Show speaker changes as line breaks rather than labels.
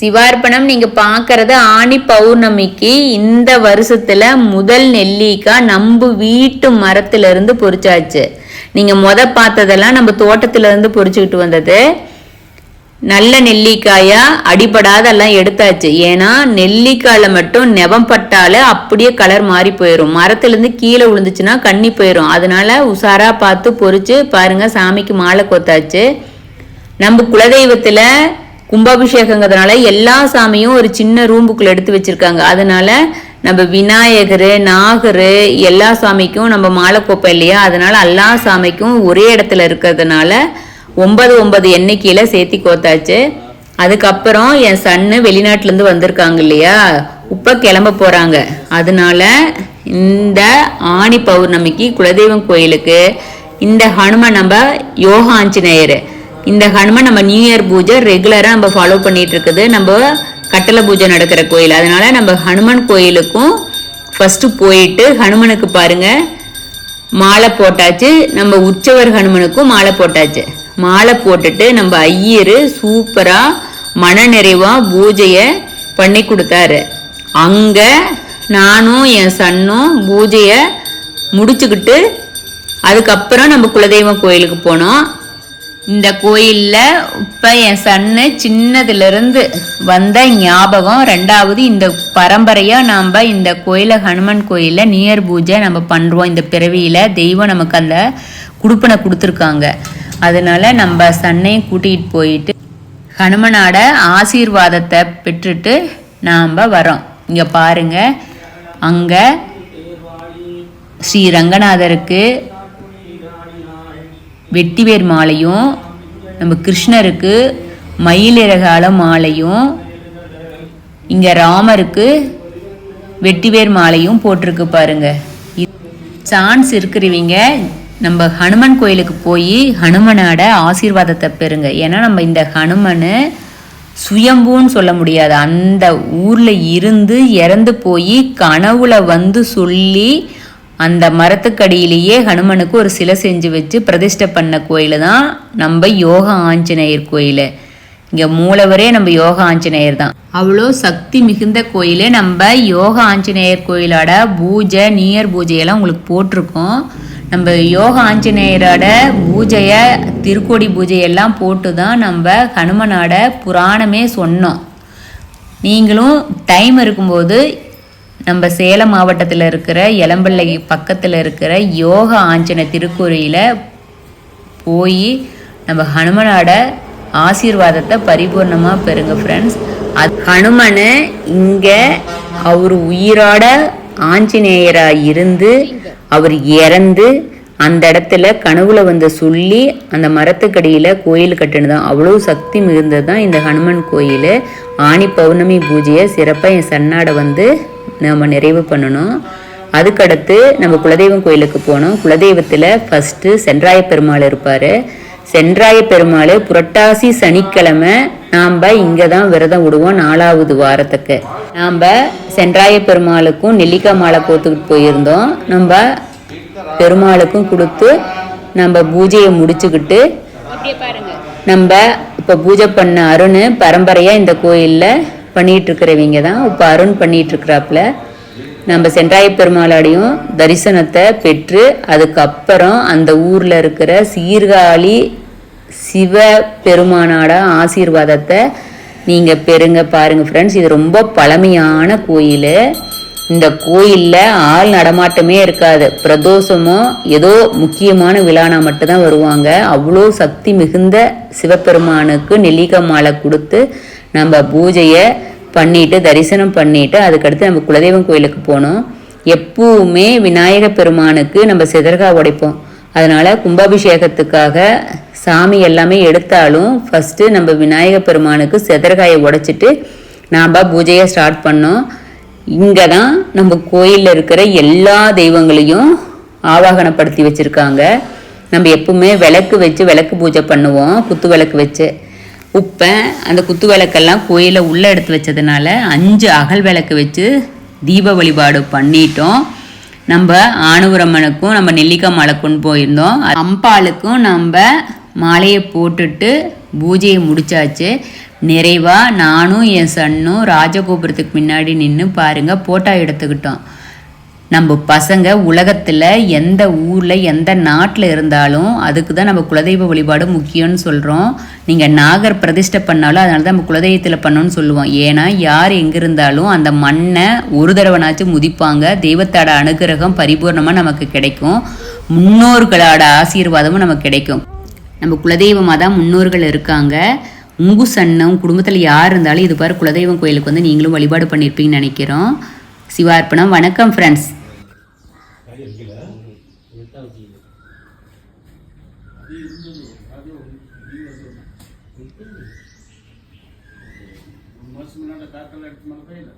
சிவார்ப்பணம் நீங்க பாக்குறது ஆணி பௌர்ணமிக்கு இந்த வருஷத்துல முதல் நெல்லிக்காய் நம்ம வீட்டு மரத்துல இருந்து பொறிச்சாச்சு நீங்க முத பார்த்ததெல்லாம் நம்ம தோட்டத்துல இருந்து பொறிச்சுக்கிட்டு வந்தது. நல்ல நெல்லிக்காயா அடிபடாதெல்லாம் எடுத்தாச்சு. ஏன்னா நெல்லிக்காயில மட்டும் நெவம் பட்டாலே அப்படியே கலர் மாறி போயிடும் மரத்துலேருந்து கீழே விழுந்துச்சுன்னா கண்ணி போயிடும் அதனால உஷாரா பார்த்து பொறிச்சு பாருங்க சாமிக்கு மாலை கொத்தாச்சு. நம்ம குலதெய்வத்துல கும்பாபிஷேகங்கிறதுனால எல்லா சாமியும் ஒரு சின்ன ரூம்புக்குள்ள எடுத்து வச்சிருக்காங்க. அதனால நம்ம விநாயகர் நாகர் எல்லா சாமிக்கும் நம்ம மாலை கோப்பை இல்லையா? அதனால எல்லா சாமிக்கும் ஒரே இடத்துல இருக்கிறதுனால ஒன்பது ஒன்பது எண்ணிக்கையில சேர்த்தி கோத்தாச்சு. அதுக்கப்புறம் என் சன்னு வெளிநாட்டுலேருந்து வந்திருக்காங்க இல்லையா? இப்போ கிளம்ப போகிறாங்க அதனால இந்த ஆணி பௌர்ணமிக்கு குலதெய்வம் கோயிலுக்கு இந்த ஹனுமன் நம்ம யோகா ஆஞ்சநேயர் இந்த ஹனுமன் நம்ம நியூ இயர் பூஜை ரெகுலராக நம்ம ஃபாலோ பண்ணிட்டு இருக்குது. நம்ம கட்டளை பூஜை நடக்கிற கோயில். அதனால நம்ம ஹனுமன் கோயிலுக்கும் ஃபஸ்ட்டு போயிட்டு ஹனுமனுக்கு பாருங்க. மாலை போட்டாச்சு. நம்ம உற்சவர் ஹனுமனுக்கும் மாலை போட்டாச்சு. மாலை போட்டுட்டு நம்ம ஐயர் சூப்பராக மனநிறைவாக பூஜையை பண்ணி கொடுத்தாரு. அங்கே நானும் என் சன்னும் பூஜையை முடிச்சுக்கிட்டு அதுக்கப்புறம் நம்ம குலதெய்வம் கோயிலுக்கு போனோம். இந்த கோயிலில் இப்போ என் சன்னு சின்னதுலேருந்து வந்த ஞாபகம். ரெண்டாவது இந்த பரம்பரையாக நாம் இந்த கோயில ஹனுமன் கோயிலில் நியர் பூஜை நம்ம பண்ணுறோம் இந்த பிறவியில் தெய்வம் நமக்கு அந்த குடுப்பனை கொடுத்துருக்காங்க. அதனால நம்ம சன்னையும் கூட்டிகிட்டு போயிட்டு ஹனுமனோட ஆசீர்வாதத்தை பெற்றுட்டு நாம் வரோம் இங்கே பாருங்கள் அங்கே ஸ்ரீ ரங்கநாதருக்கு வெட்டிவேர் மாலையும் நம்ம கிருஷ்ணருக்கு மயிலிறகால மாலையும் இங்கே ராமருக்கு வெட்டிவேர் மாலையும் போட்டிருக்கு பாருங்க. சான்ஸ் இருக்கிறவங்க நம்ம ஹனுமன் கோயிலுக்கு போய் ஹனுமனோட ஆசீர்வாதத்தை பெறுங்க. ஏன்னா நம்ம இந்த ஹனுமனு சுயம்புன்னு சொல்ல முடியாது. அந்த ஊரில் இருந்து இறந்து போய் கனவுல வந்து சொல்லி அந்த மரத்துக்கடியிலேயே ஹனுமனுக்கு ஒரு சிலை செஞ்சு வச்சு பிரதிஷ்டை பண்ண கோயில் தான் நம்ம யோகா ஆஞ்சநேயர் கோயில். இங்கே மூலவரே நம்ம யோகா ஆஞ்சநேயர் தான். அவ்வளோ சக்தி மிகுந்த கோயில் நம்ம யோகா ஆஞ்சநேயர் கோயிலோட பூஜை நியர் பூஜையெல்லாம் உங்களுக்கு போட்டிருக்கோம். நம்ம யோகா ஆஞ்சநேயரோட பூஜையை திருக்கோடி பூஜையெல்லாம் போட்டு தான் நம்ம ஹனுமனோட புராணமே சொன்னோம். நீங்களும் டைம் இருக்கும்போது நம்ம சேலம் மாவட்டத்தில் இருக்கிற எலம்பிள்ளை பக்கத்தில் இருக்கிற யோகா ஆஞ்சன திருக்குறியில் போய் நம்ம ஹனுமனோட ஆசீர்வாதத்தை பரிபூர்ணமாக பெறுங்க ஃப்ரெண்ட்ஸ் அது ஹனுமனை இங்கே அவர் உயிரோட ஆஞ்சநேயராக இருந்து அவர் இறந்து அந்த இடத்துல கனவுல வந்து சொல்லி அந்த மரத்துக்கடியில் கோயில் கட்டினதான் அவ்வளோ சக்தி மிகுந்தது தான் இந்த ஹனுமன் கோயில். ஆணி பௌர்ணமி பூஜையை சிறப்பாக என் சன்னாடை வந்து நம்ம நிறைவு பண்ணணும். அதுக்கடுத்து நம்ம குலதெய்வம் கோயிலுக்கு போனோம் குலதெய்வத்தில் ஃபஸ்ட்டு சென்றாய பெருமாள் இருப்பார். சென்றாய பெருமாள் புரட்டாசி சனிக்கிழமை நாம் இங்கே தான் விரதம் விடுவோம் நாலாவது வாரத்துக்கு. நாம் சென்றாய பெருமாளுக்கும் நெல்லிக்காய் மாலை கோத்துக்கிட்டு போயிருந்தோம். நம்ம பெருமாளுக்கும் கொடுத்து நம்ம பூஜையை முடிச்சுக்கிட்டு நம்ம இப்போ பூஜை பண்ண அருண் பரம்பரையாக இந்த கோயிலில் பண்ணிகிட்டு இருக்கிறவங்க தான் இப்போ அருண் பண்ணிகிட்டு இருக்கிறாப்புல நம்ம சென்றாய பெருமாளாடையும் தரிசனத்தை பெற்று அதுக்கப்புறம் அந்த ஊரில் இருக்கிற சீர்காழி சிவ பெருமானாட ஆசீர்வாதத்தை நீங்கள் பெறுங்க பாருங்கள் ஃப்ரெண்ட்ஸ் இது ரொம்ப பழமையான கோயில். இந்த கோயிலில் ஆள் நடமாட்டமே இருக்காது. பிரதோஷமோ ஏதோ முக்கியமான விழானா மட்டும்தான் வருவாங்க. அவ்வளோ சக்தி மிகுந்த சிவபெருமானுக்கு நெல்லிக்காய் மாலை கொடுத்து நம்ம பூஜையை பண்ணிட்டு தரிசனம் பண்ணிட்டு அதுக்கடுத்து நம்ம குலதெய்வம் கோயிலுக்கு போனோம் எப்பவுமே விநாயக பெருமானுக்கு நம்ம சிதறகா உடைப்போம். அதனால் கும்பாபிஷேகத்துக்காக சாமி எல்லாமே எடுத்தாலும் ஃபஸ்ட்டு நம்ம விநாயக பெருமானுக்கு செதற்காயை உடைச்சிட்டு நாம் பூஜையை ஸ்டார்ட் பண்ணோம். இங்கே தான் நம்ம கோயிலில் இருக்கிற எல்லா தெய்வங்களையும் ஆவாகனப்படுத்தி வச்சுருக்காங்க. நம்ம எப்பவுமே விளக்கு வச்சு விளக்கு பூஜை பண்ணுவோம் குத்து விளக்கு வச்சு. உப்பை அந்த குத்து விளக்கெல்லாம் கோயிலை உள்ளே எடுத்து வச்சதுனால அஞ்சு அகல் விளக்கு வச்சு தீப வழிபாடு பண்ணிட்டோம். நம்ம ஆணுவரம்மனுக்கும் நம்ம நெல்லிக்காய் மாலை கொண்டு போயிருந்தோம். அம்பாளுக்கும் நம்ம மாலையை போட்டுட்டு பூஜையை முடிச்சாச்சு. நிறைவாக நானும் என் சன்னும் ராஜகோபுரத்துக்கு முன்னாடி நின்று பாருங்கள் போட்டோ எடுத்துக்கிட்டோம். நம்ம பசங்க உலகத்தில் எந்த ஊரில் எந்த நாட்டில் இருந்தாலும் அதுக்கு தான் நம்ம குலதெய்வ வழிபாடு முக்கியம்னு சொல்கிறோம் நீங்கள் நாகர் பிரதிஷ்டை பண்ணாலும் அதனால தான் நம்ம குலதெய்வத்தில் பண்ணணும்னு சொல்லுவோம். ஏன்னா யார் எங்கே இருந்தாலும் அந்த மண்ணை ஒரு தடவைனாச்சும் முதிப்பாங்க. தெய்வத்தோட அனுகிரகம் பரிபூர்ணமாக நமக்கு கிடைக்கும். முன்னோர்களோட ஆசீர்வாதமும் நமக்கு கிடைக்கும். நம்ம குலதெய்வமாக தான் முன்னோர்கள் இருக்காங்க. உங்கு சன்னம் குடும்பத்தில் யார் இருந்தாலும் இது பாரு குலதெய்வம் கோயிலுக்கு வந்து நீங்களும் வழிபாடு பண்ணியிருப்பீங்கன்னு நினைக்கிறோம். சிவார்ப்பணம். வணக்கம் ஃப்ரெண்ட்ஸ்
జీవితం అది ఉండదు అది ఉండదు ఉంటుంది. మనసు మన కాకలాంటి మన పైన